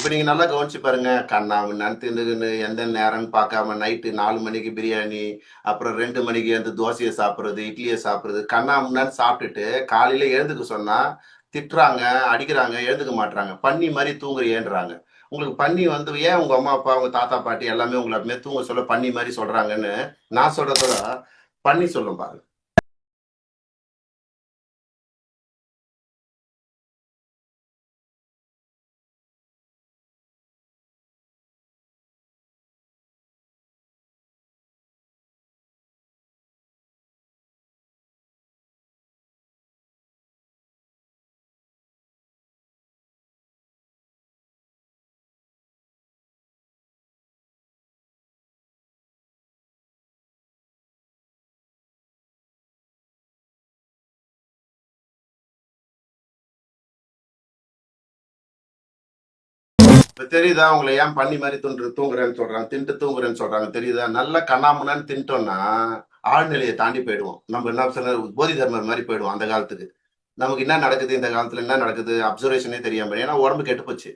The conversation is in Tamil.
இப்ப நீங்க நல்லா கவனிச்சு பாருங்க. கண்ணா முன்னான்னு எந்த நேரம்னு பார்க்காம நைட்டு நாலு மணிக்கு பிரியாணி அப்புறம் ரெண்டு மணிக்கு அந்த தோசையை சாப்பிட்றது இட்லியை சாப்பிட்றது கண்ணா முன்னாடி சாப்பிட்டுட்டு காலையில எழுந்துக்க சொன்னா திட்டுறாங்க அடிக்கிறாங்க எழுந்துக்க மாட்டுறாங்க பன்னி மாதிரி தூங்குறியேன்றாங்க. உங்களுக்கு பன்னி வந்து ஏன் உங்க அம்மா அப்பா உங்க தாத்தா பாட்டி எல்லாமே உங்களை அப்படியே தூங்க சொல்ல பன்னி மாதிரி சொல்றாங்கன்னு நான் சொல்றதோட பன்னி சொல்லும் பாருங்க. இப்போ தெரியுதா? உங்களை ஏன் பண்ணி மாதிரி தூண்டு தூங்குறேன்னு சொல்றாங்க தின்ட்டு தூங்குறேன்னு சொல்றாங்க தெரியுதா? நல்லா கண்ணாமுன்னான்னு தின்ட்டோம்னா ஆழ்நிலையை தாண்டி போயிடுவோம். நம்ம என்ன சொல்ல போதி தர்மர் மாதிரி போயிடுவோம் அந்த காலத்துக்கு. நமக்கு என்ன நடக்குது? இந்த காலத்துல என்ன நடக்குது? அப்சர்வேஷனே தெரியாம ஏன்னா உடம்பு கெட்டு போச்சு.